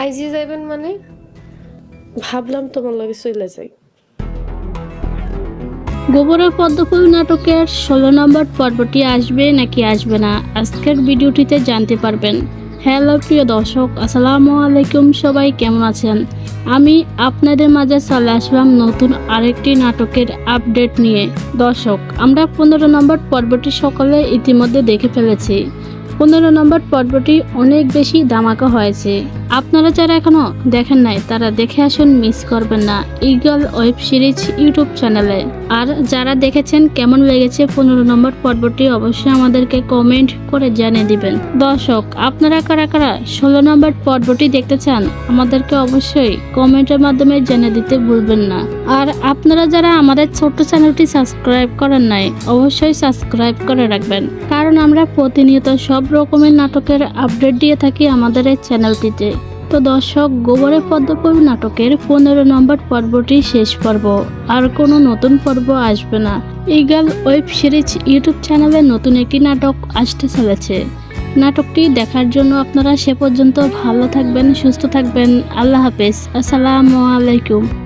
IG যাইবেন মানে? ভাবলাম তোমার লগে চলে যাই। গোবরের পদ্মফুল নাটকের ষোলো নম্বর পর্বটি আসবে নাকি আসবে না? আজকের ভিডিওটিতে জানতে পারবেন। হ্যালো, প্রিয় দর্শক, আসসালামু আলাইকুম সবাই, কেমন আছেন? আমি আপনাদের মাঝে চলে আসলাম নতুন আরেকটি নাটকের আপডেট নিয়ে। দর্শক, আমরা পনেরো নম্বর পর্বটি সকলে ইতিমধ্যে দেখে ফেলেছি। পনেরো নম্বর পর্বটি অনেক বেশি ধামাকা হয়েছে। আপনারা যারা এখনও দেখেন নাই, তারা দেখে আসুন মিস করবেন না ইগল ওয়েব সিরিজ ইউটিউব চ্যানেলে। আর যারা দেখেছেন কেমন লেগেছে পনেরো নম্বর পর্বটি, অবশ্যই আমাদেরকে কমেন্ট করে জানিয়ে দিবেন। দর্শক, আপনারা কারা কারা ষোলো নম্বর পর্বটি দেখতে চান, আমাদেরকে অবশ্যই কমেন্টের মাধ্যমে জানিয়ে দিতে ভুলবেন না। আর আপনারা যারা আমাদের ছোট্ট চ্যানেলটি সাবস্ক্রাইব করেন নাই, অবশ্যই সাবস্ক্রাইব করে রাখবেন। কারণ আমরা প্রতিনিয়ত সব রকমের নাটকের আপডেট দিয়ে থাকি আমাদের এই চ্যানেলটিতে। তো দর্শক, গোবরে পদ্মপুর নাটকের পনেরো নম্বর পর্বটি শেষ পর্ব। আর কোনো নতুন পর্ব আসবে না। ইগাল ওয়েব সিরিজ ইউটিউব চ্যানেলে নতুন একটি নাটক আসতে চলেছে। নাটকটি দেখার জন্য আপনারা সে পর্যন্ত ভালো থাকবেন, সুস্থ থাকবেন। আল্লাহ হাফেজ। আসসালামু আলাইকুম।